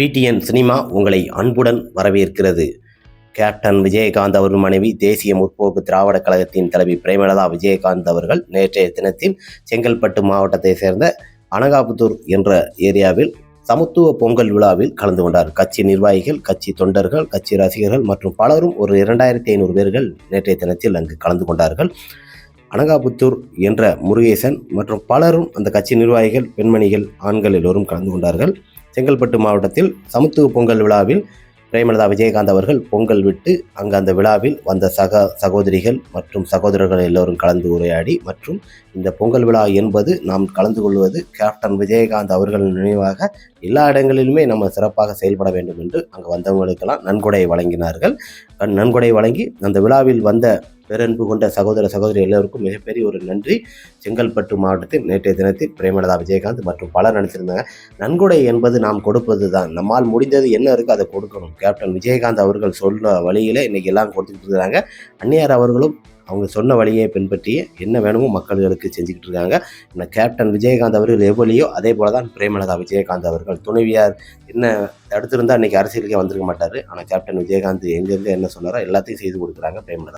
PTN cinema உங்களை அன்புடன் வரவேற்கிறது. கேப்டன் விஜயகாந்த் அவர் மனைவி தேசிய முற்போக்கு திராவிட கழகத்தின் தலைவி பிரேமலதா விஜயகாந்த் அவர்கள் நேற்றைய தினத்தில் செங்கல்பட்டு மாவட்டத்தை சேர்ந்த அனகாபுத்தூர் என்ற ஏரியாவில் சமத்துவ பொங்கல் விழாவில் கலந்து கொண்டார். கட்சி நிர்வாகிகள் கட்சி தொண்டர்கள் கட்சி ரசிகர்கள் மற்றும் பலரும் ஒரு இரண்டாயிரத்தி ஐநூறு பேர்கள் நேற்றைய தினத்தில் அங்கு கலந்து கொண்டார்கள். அனகாபுத்தூர் என்ற முருகேசன் மற்றும் பலரும் அந்த கட்சி நிர்வாகிகள் பெண்மணிகள் ஆண்கள் எல்லோரும் கலந்து கொண்டார்கள். செங்கல்பட்டு மாவட்டத்தில் சமத்துவ பொங்கல் விழாவில் பிரேமலதா விஜயகாந்த் அவர்கள் பொங்கல் விட்டு அங்கு அந்த விழாவில் வந்த சக சகோதரிகள் மற்றும் சகோதரர்கள் எல்லோரும் கலந்து உரையாடி மற்றும் இந்த பொங்கல் விழா என்பது நாம் கலந்து கொள்வது கேப்டன் விஜயகாந்த் அவர்கள் நினைவாக எல்லா இடங்களிலுமே நம்ம சிறப்பாக செயல்பட வேண்டும் என்று அங்கு வந்தவங்களுக்கெல்லாம் நன்கொடை வழங்கினார்கள். அந் நன்கொடை வழங்கி அந்த விழாவில் வந்த பேரன்பு கொண்ட சகோதர சகோதரி எல்லோருக்கும் மிகப்பெரிய ஒரு நன்றி. செங்கல்பட்டு மாவட்டத்தில் நேற்றைய தினத்தில் பிரேமலதா விஜயகாந்த் மற்றும் பலர் நினைச்சிருந்தாங்க நன்கொடை என்பது நாம் கொடுப்பது தான் நம்மால் முடிந்தது என்ன இருக்கோ அதை கொடுக்கணும். கேப்டன் விஜயகாந்த் அவர்கள் சொன்ன வழியில் இன்னைக்கு எல்லாம் கொடுத்துக்கிட்டு இருக்கிறாங்க. அந்நியார் அவர்களும் அவங்க சொன்ன வழியை பின்பற்றி என்ன வேணுமோ மக்களுக்கு செஞ்சுக்கிட்டு இருக்காங்க. இந்த கேப்டன் விஜயகாந்த் அவர்கள் எவ்வளியோ அதே போல தான் பிரேமலதா விஜயகாந்த் அவர்கள் துணைவியார். என்ன தடுத்திருந்தால் இன்றைக்கி அரசியலுக்கே வந்திருக்க மாட்டார். ஆனால் கேப்டன் விஜயகாந்த் எங்கேருந்து என்ன சொன்னாரோ எல்லாத்தையும் செய்து கொடுக்குறாங்க பிரேமலதா.